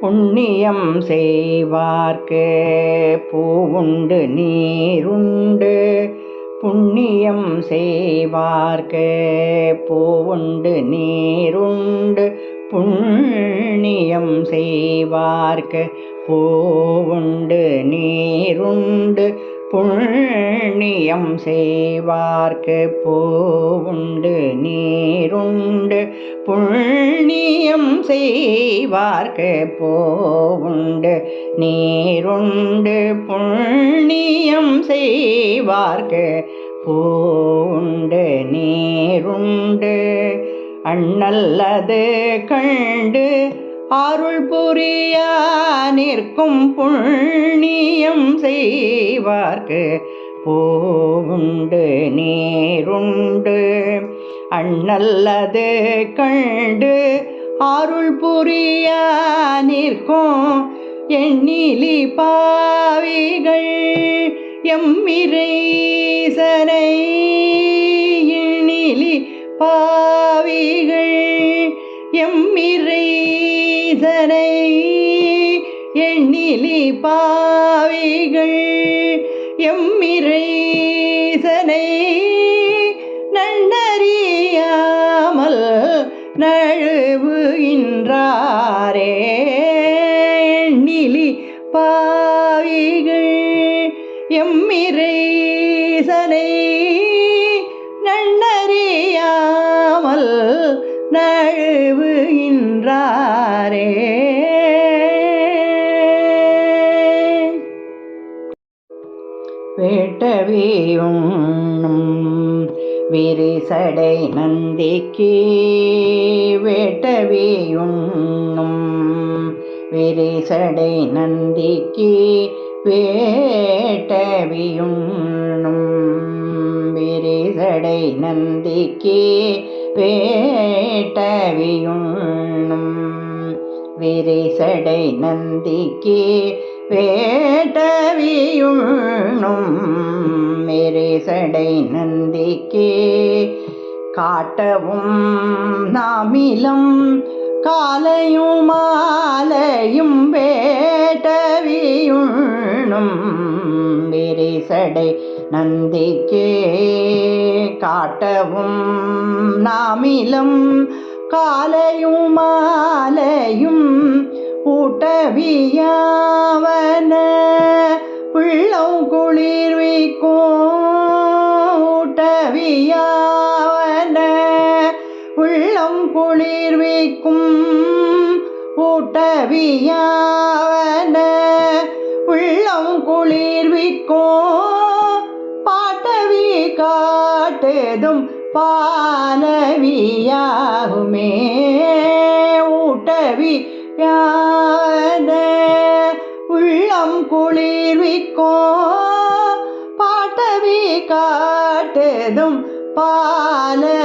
புண்ணியம் செய்வார்க்கு. பூவுண்டு நீருண்டு. புண்ணியம் செய்வார்க்கு. பூவுண்டு நீருண்டு. புண்ணியம் செய்வார்க்கு. பூவுண்டு நீருண்டு. புண் புண்ணியம் செய்வார்க்கு பூவுண்டு நீருண்டு. புண்ணியம் செய்வார்க்கு பூவுண்டு நீருண்டு. புண்ணியம் செய்வார்க்கு பூவுண்டு நீருண்டு. அண்ணல்லது கண்டு அருள் புரியா நிற்கும் புண்ணியம் செய்வார்க்கு பூவுண்டு நீருண்டு அண்ணல்லது கண்டு அருள் புரிய நிற்கும் எண்ணிலி பாவிகள் எம்மிரைசனை எண்ணிலி பாவிகள் எம்மிரைசனை எண்ணிலி பாவிகள். எம்மிரைசனை நன்னறியாமல் நழுவுகின்றாரே. நிலி பாவிகள் எம்மிரைசனை நன்னறியாமல் நழுவுகின்றாரே. வேட்டவேயும் விரிசடை நந்திக்கு வேட்டவேயும் விரிசடை நந்திக்கு வேட்டவியும் விரிசடை நந்திக்கு வேட்டவியும் விரிசடை நந்திக்கு வேட்டவியுண்ணும் மெரிசடை நந்திக்கே. காட்டவும் நாமிலம் காலையும் மாலையும் வேட்டவியுண்ணும் விரிசடை நந்திக்கே. காட்டவும் நாமிலம் காலையும் மாலையும் கூட்டவியாவன பிள்ளம் குளிர்விக்கும் ஊட்டவியாவன உள்ளம் குளிர்விக்கும் ஊட்டவியாவன உள்ளம் குளிர்விக்கும் பாட்டவி காட்டுதும் பாலவியாகுமே ஊட்டவி யாத உள்ளம் குளிர்விக்கோ. பாட்டவி காட்டதும் பாலவியாகுமே.